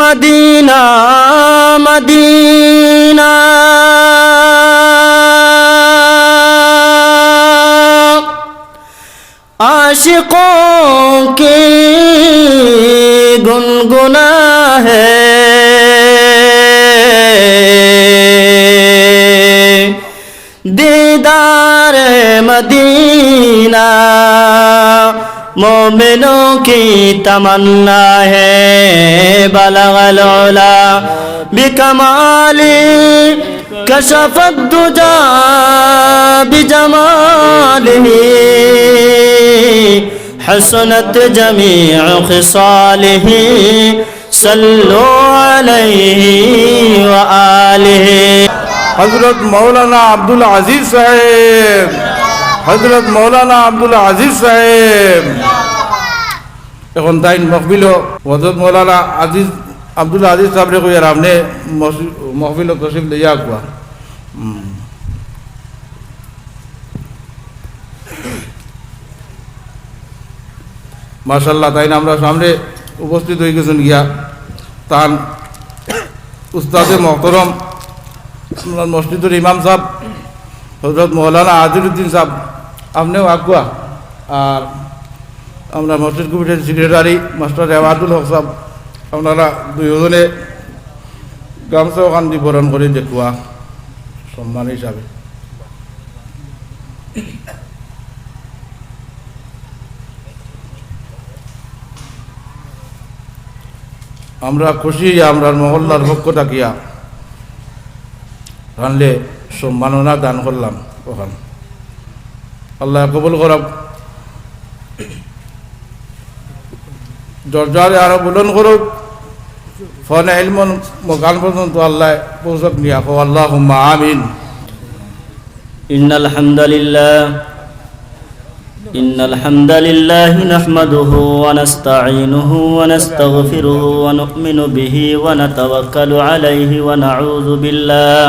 Medina Medina आशिकों की गुनगुना है दीदार मदीना مومنوں کی تمنا ہے بلغ العلا بکمالی کشف الدجا بجمالی حسنت جميع خصاله صلوا عليه وآله حضرت مولانا عبد العزيز صاحب হজরত মৌলানা আব্দুল আজিজ সাহেব। এখন তাই মহবিল হজরত মৌলানা আজিজ, আব্দুল আজিজ সাহেবরে কইয়ার আপনি মহবিল তসিফ লইয়া কুয়া মার্শাল্লাহ তাই না আমরা সামনে উপস্থিত হয়ে গেছেন গিয়া। তান উস্তাদে মহতরম আমরা মসজিদুর ইমাম সাহেব হজরত মৌলানা আজিরুদ্দিন সাহেব। আপনিও আগুয়া আর আমরা মসজিদ কমিটির সেক্রেটারি মাস্টার রেওয়াদুল হক সাহেব, আপনারা দুজনে গামছা ওখান বিবরণ করে দেখুয়া, সম্মান হিসাবে। আমরা খুশি, আমরা মহল্লার পক্ষ থাকিয়া রানলে সম্মাননা দান করলাম ওখান। আল্লাহ কবুল করব দরজারে আরো বুলন করুক ফনে ইলমন মকান পর্যন্ত আল্লাহ পৌঁছক নিয়া কো আল্লাহ আমিন إن الحمد لله إن الحمد لله نحمده ونستعينه ونستغفره ونؤمن به ونتوكل عليه ونعوذ بالله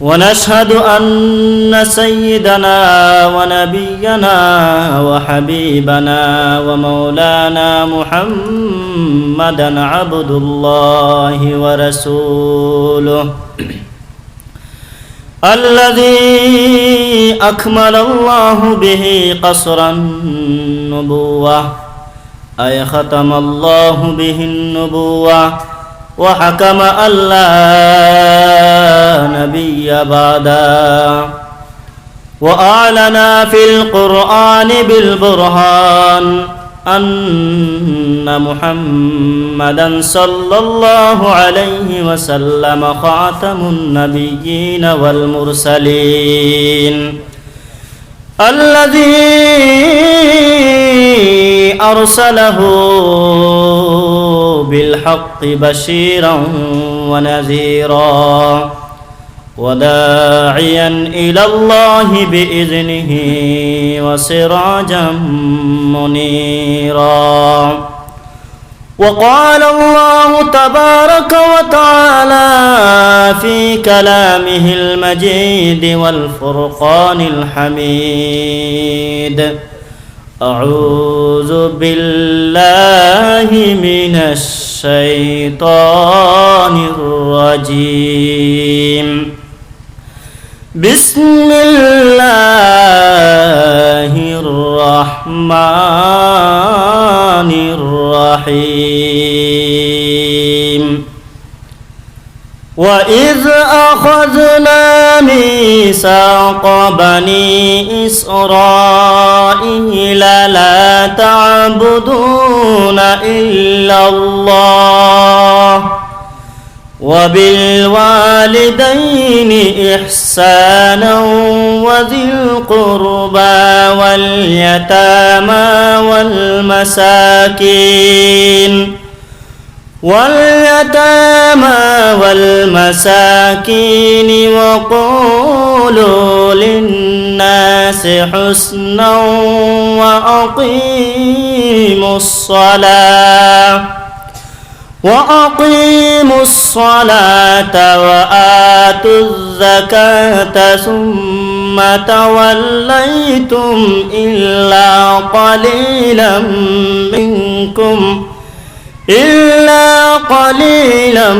ونشهد أن سيدنا ونبينا وحبيبنا ومولانا محمدا عبد الله ورسوله الذي أكمل الله به قصر النبوة أي ختم الله به النبوة وحكم أن لا نبي بعدا. وأعلن في القرآن بالبرهان أن محمدا صلى الله عليه وسلم خاتم النبيين والمرسلين. الذي أرسله بالحق بشيرا ونذيرا وداعيا إلى الله بإذنه وسراجا منيرا. وقال الله تبارك وتعالى في كلامه المجيد والفرقان الحميد. أعوذ بالله من الشيطان الرجيم. بسم الله الرحمن الرحيم. وإذ أخذنا ميثاق بني إسرائيل لا تعبدون إلا الله وبالوالدين إحسانا وذي القربى واليتامى والمساكين واليتامى والمساكين وقولوا للناس حسنا وأقيموا الصلاة وأقيموا الصلاة وآتوا الزكاة ثم توليتم إلا قليلا منكم إلا قليلا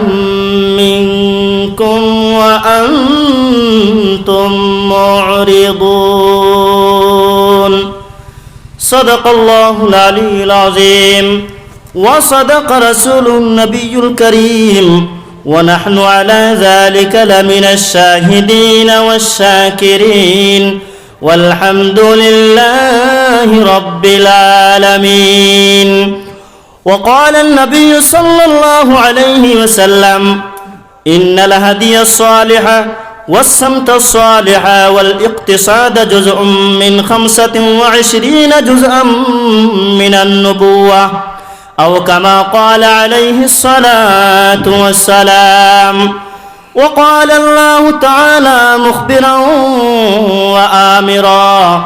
منكم وأنتم معرضون. صدق الله العلي العظيم. وصدق رسول النبي الكريم. ونحن على ذلك لمن الشاهدين والشاكرين. والحمد لله رب العالمين. وقال النبي صلى الله عليه وسلم إن الهدي الصالح والسمت الصالح والإقتصاد جزء من خمسة وعشرين جزءا من النبوة أو كما قال عليه الصلاة والسلام. وقال الله تعالى مخبرا وآمرا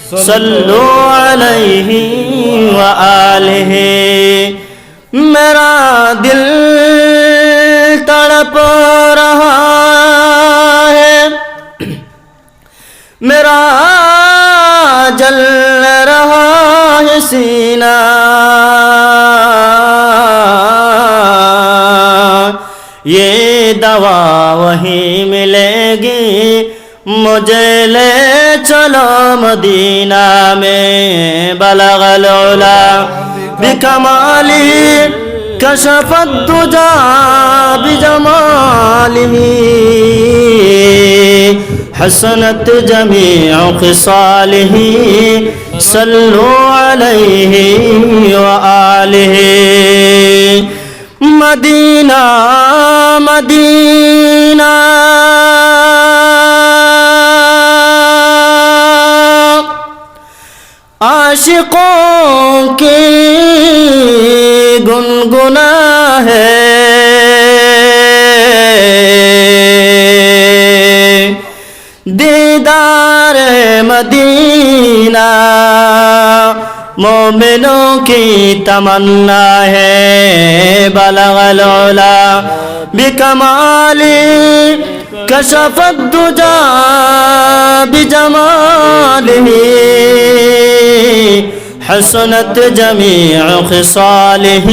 सल्लो अलैहि व आलिहि। मेरा दिल तड़प रहा है। मेरा जल रहा है सीना। ये दवा वहीं मिलेगी مجھے لے چلو مدینہ میں بلغ العلا بکمالی کشف الدجا بجمالی حسنت جميع خصاله صلوا عليه وآله مدینہ مدینہ عاشقوں کی گنگنا ہے دیدار مدینہ مومنوں کی تمنا ہے بلغ العلا بکمالی کشف الدجا بجماله. حسنت جميع خصاله.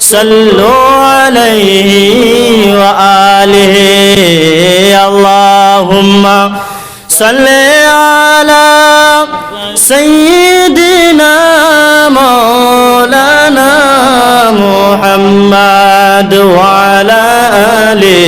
صلوا عليه وآله. اللهم صل على سيدنا مولانا محمد وعلى آله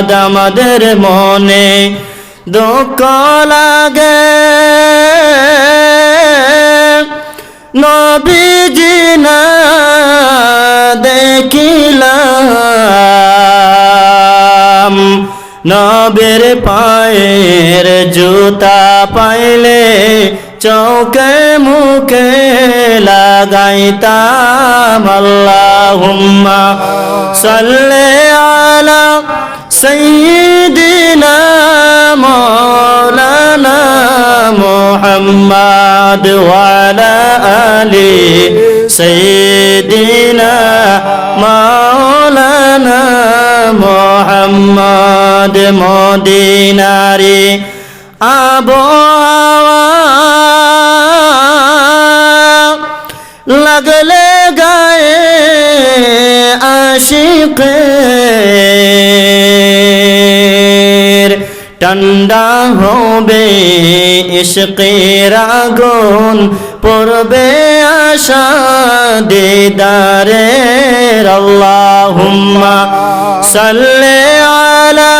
মোহাম্মদ আমাদের মনে দুঃখ লাগে। নবীজি না দেখিলাম। নবের পায়ের জুতা পাইলে চৌকে মুখে লাগাইতাম। আল্লাহুম্মা সাল্লি আলা মাওলানা মুহাম্মদ ওয়া আলা আলি সাইয়্যিদিনা মাওলানা মুহাম্মদ মদিনারি আবহাওয়া লাগলে গায়ে আশিকের ঠান্ডা হবে ইশকের আগুন পড়বে আশা দিদারের আল্লাহুম্মা সাল্লি আলা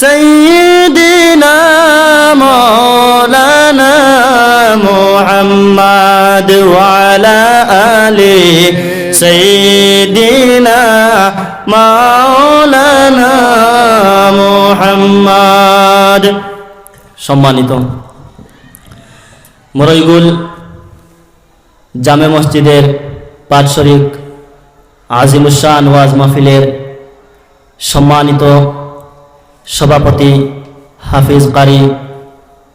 সাইয়্যিদিনা মাওলানা মুহাম্মদ ওয়া আলা আলি সাইয়্যিদিনা মাওলানা সম্মানিত। মরইগুল জামে মসজিদের পাটশরিক আজিমুসান ওয়াজ মাহফিলের সম্মানিত সভাপতি হাফিজ কারি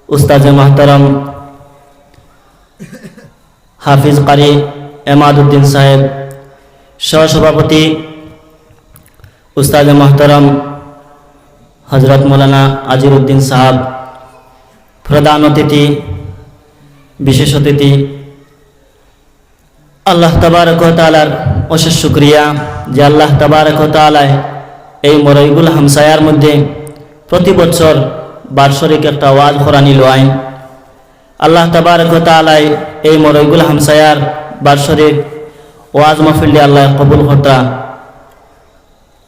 উস্তাজে মাহতারাম, হাফিজ কারি এমাদুদ্দিন সাহেব, সহসভাপতি উস্তাজে মাহতারাম হজরত মৌলানা আজিরুদ্দিন সাহাব, প্রধান অতিথি, বিশেষ অতিথি, আল্লাহ তাবারক তালার অশেষ শুক্রিয়া যে আল্লাহ তাবারক তালায় এই মরইগুল হামসায়ার মধ্যে প্রতি বছর বার্ষরিক একটা ওয়াজ করানি আইন আল্লাহ তাবারক তালায় এই মরইগুল হামসায়ার বার্ষরিক ওয়াজ মাহফিল্লি আল্লাহ কবুল হতা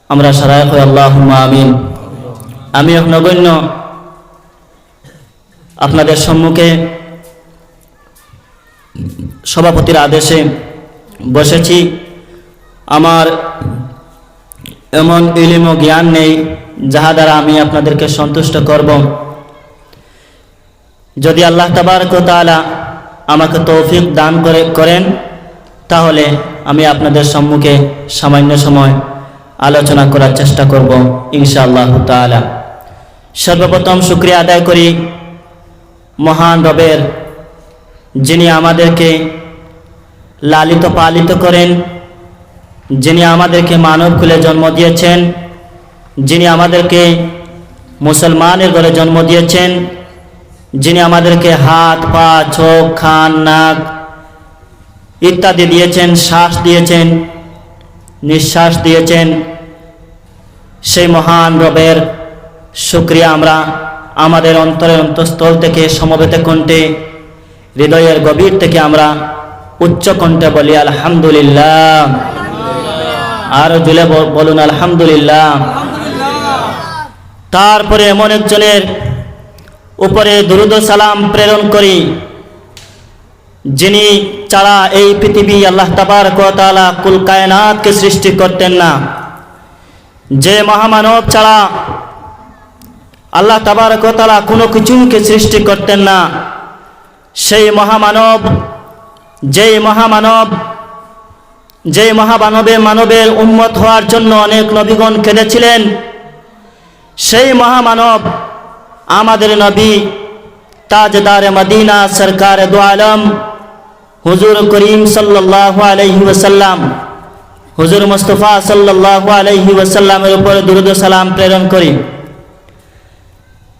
আমরা সারায় আল্লাহ আমিন। আমি নগণ্য। আপনাদের সম্মুখে সভাপতির আদেশে বসেছি। আমার এমন ইলিম ও জ্ঞান নেই, যাহা দ্বারা আমি আপনাদেরকে সন্তুষ্ট করব। যদি আল্লাহ তাবারক তাআলা আমাকে তৌফিক দান করে, করেন, তাহলে আমি আপনাদের সম্মুখে সামান্য সময় আলোচনা করার চেষ্টা করব, ইনশাআল্লাহ তাআলা। সর্বপ্রথম শুক্রিয়া আদায় করি মহান রবের, যিনি আমাদেরকে লালিত পালিত করেন, যিনি আমাদেরকে মানব কুলে জন্ম দিয়েছেন, যিনি আমাদেরকে মুসলমানের ঘরে জন্ম দিয়েছেন, যিনি আমাদেরকে হাত, পা, চোখ খান নাক ইত্যাদি দিয়েছেন, শ্বাস দিয়েছেন, নিঃশ্বাস দিয়েছেন। সেই মহান রবের শুক্রিয়া আমরা আমাদের অন্তরের অন্তঃস্থল থেকে সমবেত কণ্ঠে, হৃদয়ের গভীর থেকে আমরা উচ্চ কণ্ঠে বলি, আলহামদুলিল্লাহ। আর জুলে বলুন, আলহামদুলিল্লাহ। তারপরে এমন একজনের উপরে দুরুদ সালাম প্রেরণ করি, যিনি ছাড়া এই পৃথিবী আল্লাহ তাবার তাআলা কুল কায়নাতকে সৃষ্টি করতেন না। যে মহামানব ছাড়া আল্লাহ তাবার তাআলা কোনো কিছুকে সৃষ্টি করতেন না। সেই মহামানব, যেই মহামানব, যেই মহামানবে মানবের উন্মত হওয়ার জন্য অনেক নবীগণ কেঁদেছিলেন, সেই মহামানব আমাদের নবী তাজদার মদিনা সরকার দু আলম, হুজুর করিম সাল্লাল্লাহু আলাইহি ওয়াসাল্লাম, হুজুর মুস্তফা সাল্লাল্লাহু আলাইহি ওয়াসাল্লামের উপর দুরুদ সালাম প্রেরণ করি।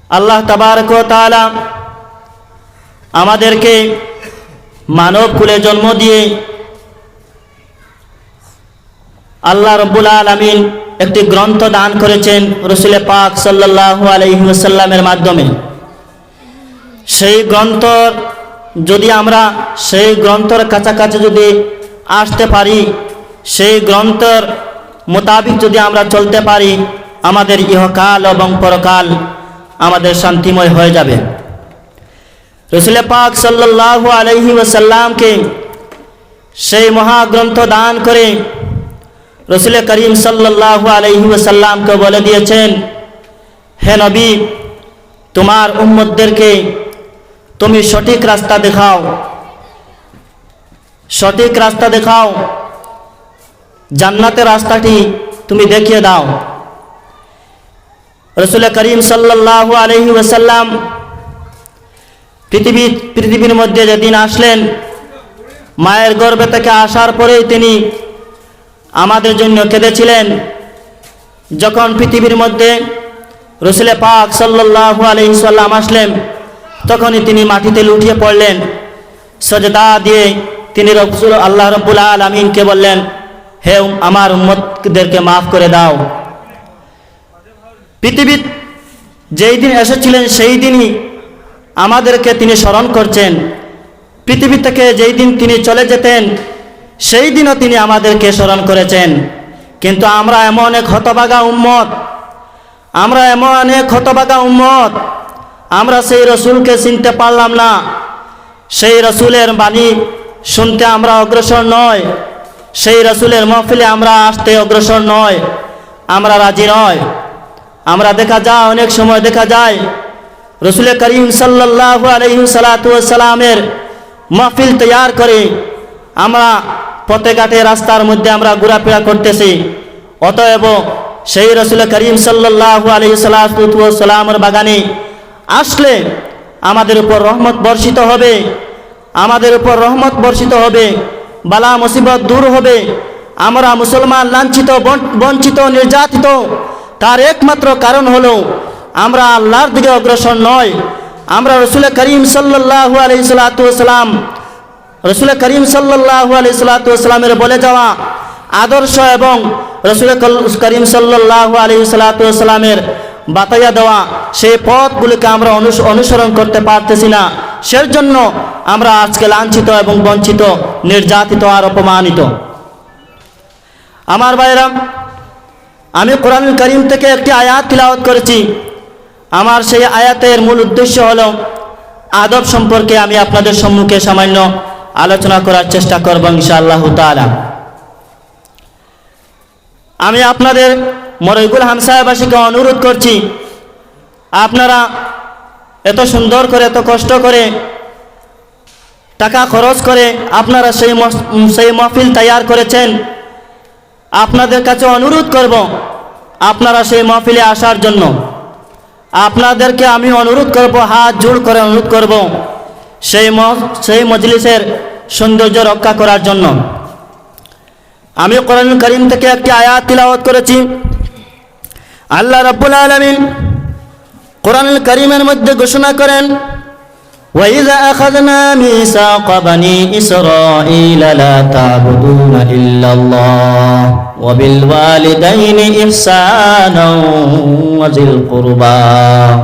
আল্লাহ তাবারক আমাদেরকে মানব কুলে জন্ম দিয়ে আল্লাহ রব্বুল আলমিন একটি গ্রন্থ দান করেছেন রসুলে পাক সাল্লাল্লাহু আলাইহি ওয়াসাল্লামের মাধ্যমে। সেই গ্রন্থ যদি আমরা সেই গ্রন্থর কাছাকাছি যদি আসতে পারি, সেই গ্রন্থর মোতাবিক যদি আমরা চলতে পারি, আমাদের ইহকাল এবং পরকাল আমাদের শান্তিময় হয়ে যাবে। রসুল পাক সাল্লাল্লাহু আলাইহি ওয়াসাল্লামকে সেই মহাগ্রন্থ দান করে রসুল করিম সাল্লাহ আলহি ওসাল্লামকে বলে দিয়েছেন, হে নবী, তোমার উম্মতদেরকে তুমি সঠিক রাস্তা দেখাও। সঠিক রাস্তা দেখাও। জান্নাতের রাস্তাটি তুমি দেখিয়ে দাও। রসুল করিম সাল্লাহ আলহি ওসাল্লাম পৃথিবী পৃথিবীর মধ্যে যেদিন আসলেন, মায়ের গর্ভে থেকে আসার পরেই তিনি আমাদের জন্য কেঁদেছিলেন। যখন পৃথিবীর মধ্যে রসুলে পাক সাল্লাহ আলহিসাল্লাম আসলেন, তখনই তিনি মাটিতে লুটিয়ে পড়লেন। সজদা দিয়ে তিনি রসুল আল্লাহ রব্বুল আলমিনকে বললেন, হে আমার উম্মতদেরকে মাফ করে দাও। পৃথিবীর যেই দিন এসেছিলেন, সেই দিনই আমাদেরকে তিনি স্মরণ করছেন। পৃথিবী থেকে যেই দিন তিনি চলে যেতেন, সেই দিনও তিনি আমাদেরকে স্মরণ করেছেন। কিন্তু আমরা এমন এক হতবাগা উম্মত, আমরা এমন অনেক হতবাগা উম্মত, আমরা সেই রসুলকে চিনতে পারলাম না। সেই রসুলের বাণী শুনতে আমরা অগ্রসর নয়, সেই রসুলের মহফিলে আমরা আসতে অগ্রসর নয়, আমরা রাজি নয়। আমরা দেখা যায়, অনেক সময় দেখা যায় রসুল করিম সাল্লাহ আলহিম সালাতামের মাহফিল তৈয়ার করে আমরা পথে ঘাটে রাস্তার মধ্যে আমরা ঘোরাফেরা করতেছি। অতএব সেই রসুল করিম সাল্লাহ আলহি সালামের বাগানে আসলে আমাদের উপর রহমত বর্ষিত হবে, আমাদের উপর রহমত বর্ষিত হবে, বালা মুসিবত দূর হবে, আমরা মুসলমান লাঞ্ছিত বঞ্চিত, নির্যাতিত তার একমাত্র কারণ হলো, আমরা আল্লাহর দিকে অগ্রসর নয়। আমরা রসুল করিম সাল্লাহ আলহি সালাতাম রসুল করিম সাল্লাহ আলি সাল্লাতামের বলে যাওয়া আদর্শ এবং রসুল করিম সাল্লাহ আলি সাল্লাতামের বাতাইয়া দেওয়া সেই পথগুলিকে আমরা অনুসরণ করতে পারতেছি না। সের জন্য আমরা আজকে লাঞ্ছিত এবং বঞ্চিত, নির্যাতিত আর অপমানিত। আমার ভাইরা আমি কোরআন করিম থেকে একটি আয়াত তিলাওয়াত করেছি। আমার সেই আয়াতের মূল উদ্দেশ্য হল আদব সম্পর্কে আমি আপনাদের সম্মুখে সামান্য আলোচনা করার চেষ্টা করব ইনশাআল্লাহ তাআলা। আমি আপনাদের মরইগুল হামসায়াবাসীকে অনুরোধ করছি, আপনারা এত সুন্দর করে, এত কষ্ট করে, টাকা খরচ করে আপনারা সেই সেই মহফিল তৈয়ার করেছেন আপনাদের কাছে অনুরোধ করব আপনারা সেই মহফিলে আসার জন্য। আপনাদেরকে আমি অনুরোধ করব, হাত জোড় করে অনুরোধ করব সেই সেই মজলিসের সৌন্দর্য রক্ষা করার জন্য। আমি কোরআন করিম থেকে একটি আয়াত তিলাওয়াত করেছি। আল্লাহ রাব্বুল আলামিন কোরআন করিমের মধ্যে ঘোষণা করেন وإذا أخذنا ميثاق بني إسرائيل لا تعبدون إلا الله وبالوالدين إحسانا وذي القربى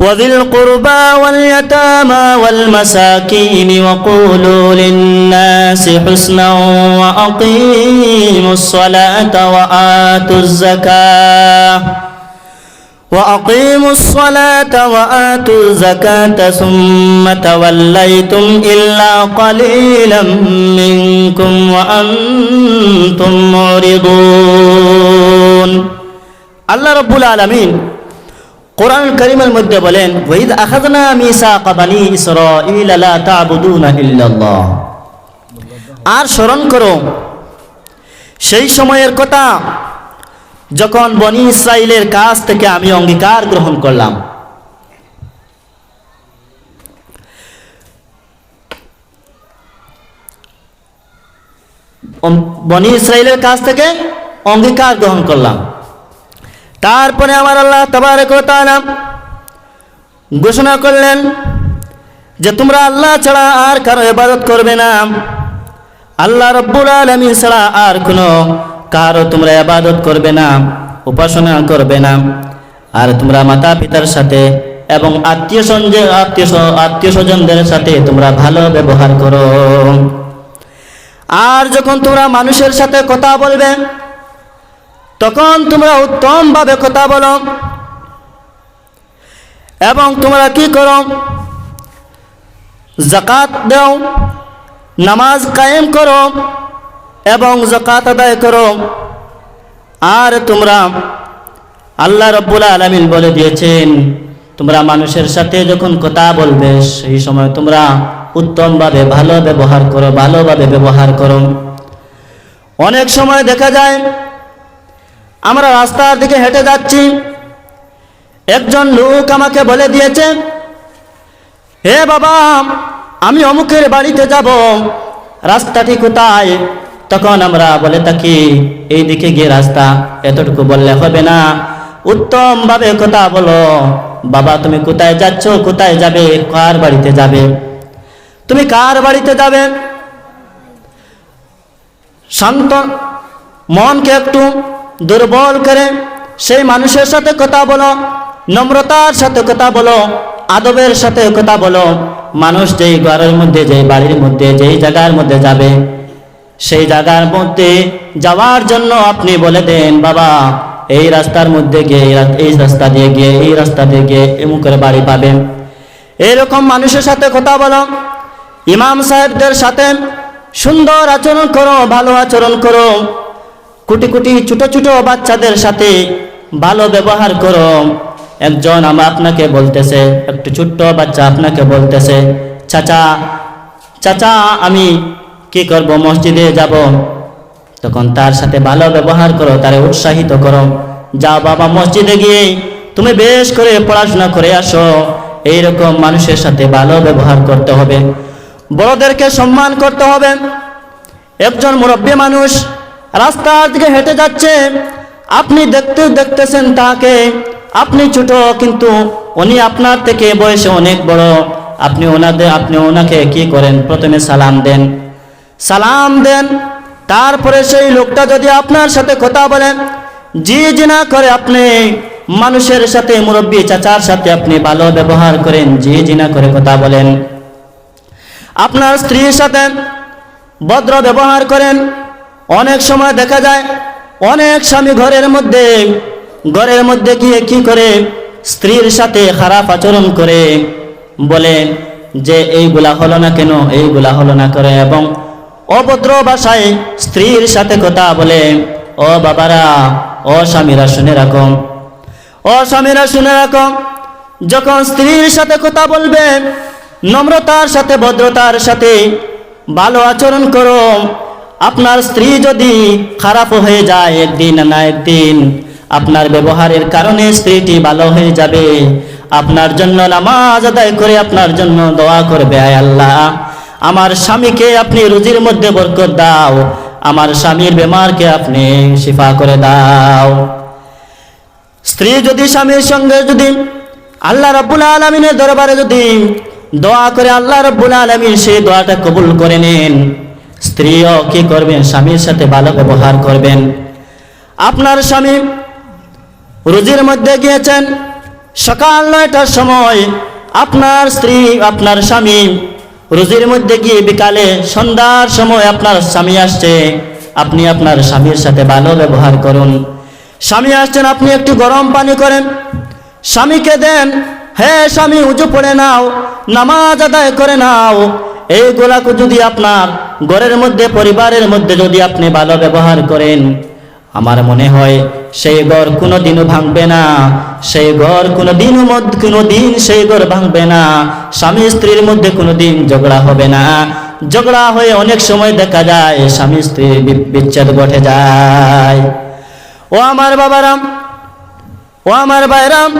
وذي القربى واليتامى والمساكين وقولوا للناس حسنا وأقيموا الصلاة وآتوا الزكاة وأقيموا الصلاة وآتوا الزكاة ثم توليتم إلا قليلا منكم وأنتم معرضون الله رب العالمين কোরআন করিমের মধ্যে বলেন ওয়াইদ আখাযনা মিসাকা বানি ইসরাঈল লা তা'বুদুনা ইল্লাল্লাহ আর স্মরণ করো সেই সময়ের কথা যখন বনি ইসরাইলের কাছ থেকে আমি অঙ্গীকার গ্রহণ করলাম। বনি ইসরাইলের কাছ থেকে অঙ্গীকার গ্রহণ করলাম। তারপরে আমার আল্লাহ তাবারক তাআলা ঘোষণা করলেন যে তোমরা আল্লাহ ছাড়া আর কারও ইবাদত করবে না। আল্লাহ রব্বুল আলামিন ছাড়া আর কোনো কারও তোমরা ইবাদত করবে না, উপাসনা করবে না। আর তোমরা মাতা পিতার সাথে এবং আত্মীয় সঞ্জে আত্মীয় আত্মীয় স্বজনদের সাথে তোমরা ভালো ব্যবহার করো। আর যখন তোমরা মানুষের সাথে কথা বলবে, তখন তোমরা উত্তমভাবে কথা বলো। এবং তোমরা কি করো? জাকাত দাও, নামাজ কায়েম করো। এবং জকাত আদায় করো। আর তোমরা আল্লাহ রব্বুল আলমিন বলে দিয়েছেন, তোমরা মানুষের সাথে যখন কথা বলবে, সেই সময় তোমরা উত্তমভাবে, ভালো ব্যবহার করো, ভালোভাবে ব্যবহার করো। অনেক সময় দেখা যায়, আমরা রাস্তার দিকে হেঁটে যাচ্ছি, একজন লোক আমাকে বলে দিয়েছে, হে বাবা, আমি অমুকের বাড়িতে যাব, রাস্তাটি কোথায়? তখন আমরা বলে থাকি এই দিকে গিয়ে রাস্তা এতটুকু বললে হবে না। উত্তমভাবে কথা বলো, বাবা, তুমি কোথায় যাচ্ছ? কোথায় যাবে? কার বাড়িতে যাবে? তুমি কার বাড়িতে যাবে? শান্ত, মনকে একটু দুর্বল করে সেই মানুষের সাথে কথা বলো, নম্রতার সাথে কথা বলো, আদবের সাথে কথা বলো। মানুষ যেই ঘরের মধ্যে, যেই বাড়ির মধ্যে, যেই জায়গার মধ্যে যাবে সেই জায়গার মধ্যে যাওয়ার জন্য আপনি বলে দেন, বাবা, এই রাস্তার মধ্যে গিয়ে, এই রাস্তা দিয়ে গিয়ে, এই রাস্তা দিয়ে গিয়ে এমুকের বাড়ি পাবেন। এরকম মানুষের সাথে কথা বলো, ইমাম সাহেবদের সাথে সুন্দর আচরণ করো, ভালো আচরণ করো, কোটি কোটি ছোট ছোট বাচ্চাদের সাথে ভালো ব্যবহার করো। একজন আমার আপনাকে বলতেছে, একটু ছোট্ট বাচ্চা আপনাকে বলতেছে, চাচা চাচা, আমি কি করব? মসজিদে যাব। তখন তার সাথে ভালো ব্যবহার করো, তারে উৎসাহিত করো। যাও বাবা মসজিদে গিয়ে তুমি বেশ করে পড়াশোনা করে আসো। এইরকম মানুষের সাথে ভালো ব্যবহার করতে হবে। বড়দেরকে সম্মান করতে হবে। একজন মুরব্বী মানুষ রাস্তার দিকে হেঁটে যাচ্ছে। আপনি দেখতে দেখতেছেন তাকে। আপনি ছোট, কিন্তু উনি আপনার থেকে বয়সে অনেক বড়। আপনি ওনাদের, আপনি ওনাকে কি করেন? প্রথমে সালাম দেন। সালাম দেন। তারপরে সেই লোকটা যদি আপনার সাথে কথা বলেন জি জি না করে আপনি মানুষের সাথে মুরব্বী চাচার সাথে আপনি ভালো ব্যবহার করেন জি জি না করে কথা বলেন, আপনার স্ত্রীর সাথে ভদ্র ব্যবহার করেন, অনেক সময় দেখা যায় অনেক স্বামী ঘরের মধ্যে ঘরের মধ্যে গিয়ে কি করে স্ত্রীর সাথে খারাপ আচরণ করে, বলে যে এইগুলা হলো না কেন এইগুলা হলো না করে, এবং অভদ্র ভাষায় স্ত্রীর সাথে কথা বলে, ও বাবারা, ও স্বামীরা শুনে রাখো। ও স্বামীরা শুনে রাখো, যখন স্ত্রীর সাথে কথা বলবে, নম্রতার সাথে, ভদ্রতার সাথে ভালো আচরণ করো। আপনার স্ত্রী যদি খারাপ হয়ে যায় একদিন না একদিন, আপনার ব্যবহারের কারণে স্ত্রীটি ভালো হয়ে যাবে। আপনার জন্য নামাজ আদায় করে, আপনার জন্য দোয়া করবে, আয় আল্লাহ। আমার স্বামীকে আপনি রুজির মধ্যে বরকত দাও। আমার স্বামীর বেমারকে আপনি শিফা করে দাও। স্ত্রী যদি স্বামীর সঙ্গে যদি আল্লাহ রব্বুল আলমিনের দরবারে যদি দোয়া করে, আল্লাহ রব্বুল আলমিন সেই দোয়াটা কবুল করে নেন। স্ত্রীও কি করবেন? স্বামীর সাথে ভালো ব্যবহার করবেন। আপনার স্বামী রুজির মধ্যে গিয়েছেন। সকাল নয়টার সময় আপনার স্ত্রী, আপনার স্বামী রুজির মধ্যে গিয়ে বিকালে সন্ধ্যার সময় আপনার স্বামী আসছে, আপনি আপনার স্বামীর সাথে ভালো ব্যবহার করুন। স্বামী আসছেন, আপনি একটু গরম পানি করেন। স্বামীকে দেন, হে স্বামী, উজু পড়ে নাও, নামাজ আদায় করে নাও। এইগুলাকে যদি আপনার ঘরের মধ্যে, পরিবারের মধ্যে যদি আপনি ভালো ব্যবহার করেন আমার মনে হয় সেই ঘর কোনো দিনও ভাঙবে না, সেই ঘর কোনো দিনও কোনো দিন সেই ঘর ভাঙবে না, স্বামী স্ত্রীর মধ্যে কোনো দিন ঝগড়া হবে না। ঝগড়া হয়ে অনেক সময় দেখা যায়, স্বামী স্ত্রীর বিচ্ছেদ ঘটে যায়। ও আমার বাবারাম, ও আমার বাইরাম